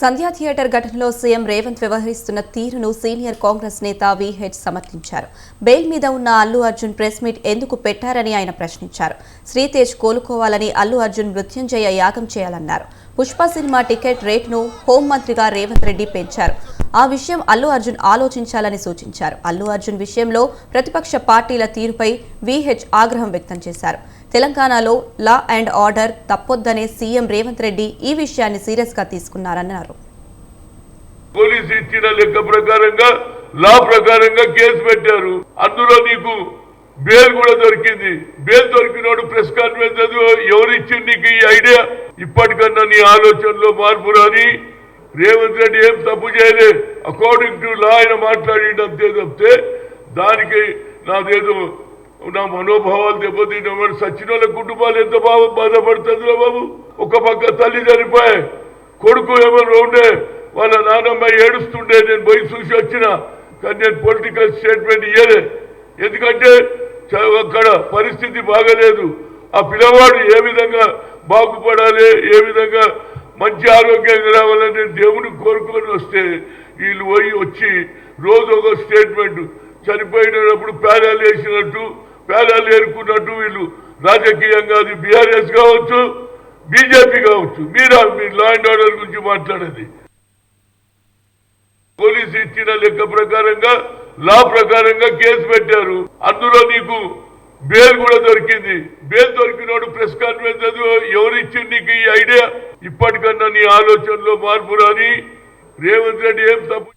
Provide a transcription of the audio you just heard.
సంధ్యా theatre ఘటనలో CM Revanth వ్యవహరిస్తున్న తీరును సీనియర్ కాంగ్రెస్ నేత విహెచ్ సమర్థించారు. బెయిల్ మీద ఉన్న అల్లు అర్జున్ ప్రెస్ మీట్ ఎందుకు పెట్టారని ఆయన ప్రశ్నించారు. శ్రీతేజ్ కోలుకోవాలని అల్లు అర్జున్ మృత్యుంజయ యాగం చేయాలన్నారు. పుష్ప సినిమా టికెట్ రేట్ను హోంమంత్రిగా రేవంత్ రెడ్డి పెంచారు. ఆ విషయం అల్లు అర్జున్ ఆలోచించాలని సూచించారు. అల్లు అర్జున్ విషయంలో ప్రతిపక్ష పార్టీల తీరుపై విహెచ్ ఆగ్రహం వ్యక్తం చేశారు. తెలంగాణలో లా అండ్ ఆర్డర్ తప్పొద్దనే సీఎం రేవంత్ రెడ్డి ఈ విషయాన్ని సీరియస్గా తీసుకున్నారన్నారు. పోలీసు ఇచ్చిన లెక్క ప్రకారంగా లా ప్రకారంగా కేసు పెట్టారు. అందులో నీకు బేల్ కూడా దొరికింది. బేల్ దొరికినోడు ప్రెస్ కాన్ఫరెన్స్ ఎవరిచ్చింది నీకు ఈ ఐడియా? ఇప్పటికన్నా నీ ఆలోచనలో మార్పు రాని రేవంత్ రెడ్డి ఏం తప్పు చేయలే? అకార్డింగ్ టు లా ఆయన మాట్లాడిండు అంతే తప్పితే దానికి నాదేదో నా మనోభావాలు దెబ్బతిన్నామని సచిన వాళ్ళ కుటుంబాలు ఎంత బాగా బాధపడుతుందిరా బాబు? ఒక పక్క తల్లి చనిపోయాయి కొడుకు ఏమైనా ఉండే వాళ్ళ నాన్నమ్మ ఏడుస్తుండే నేను పోయి చూసి వచ్చిన కానీ నేను పొలిటికల్ స్టేట్మెంట్ ఇయ్యలే. ఎందుకంటే చ- అక్కడ పరిస్థితి బాగలేదు. ఆ పిల్లవాడు ఏ విధంగా బాగుపడాలి ఏ విధంగా మంచి ఆరోగ్యంగా రావాలని నేను దేవుని కోరుకొని వస్తే వీళ్ళు పోయి వచ్చి రోజు ఒక స్టేట్మెంట్ చనిపోయినప్పుడు పేదాలు వేసినట్టు పేదాలు ఏరుకున్నట్టు వీళ్ళు రాజకీయంగా అది బీఆర్ఎస్ కావచ్చు బీజేపీ కావచ్చు. మీరా మీరు లా అండ్ ఆర్డర్ గురించి మాట్లాడేది. పోలీసు ఇచ్చిన లెక్క ప్రకారంగా లా ప్రకారంగా కేసు పెట్టారు. అందులో నీకు బేల్ కూడా దొరికింది. బేల్ దొరికినోడు ప్రెస్ కాన్ఫరెన్స్ ఎవరిచ్చింది నీకు ఈ ఐడియా? ఇప్పటికన్నా నీ ఆలోచనలో మార్పు రాని రేవంత్ రెడ్డి ఏం తప్పు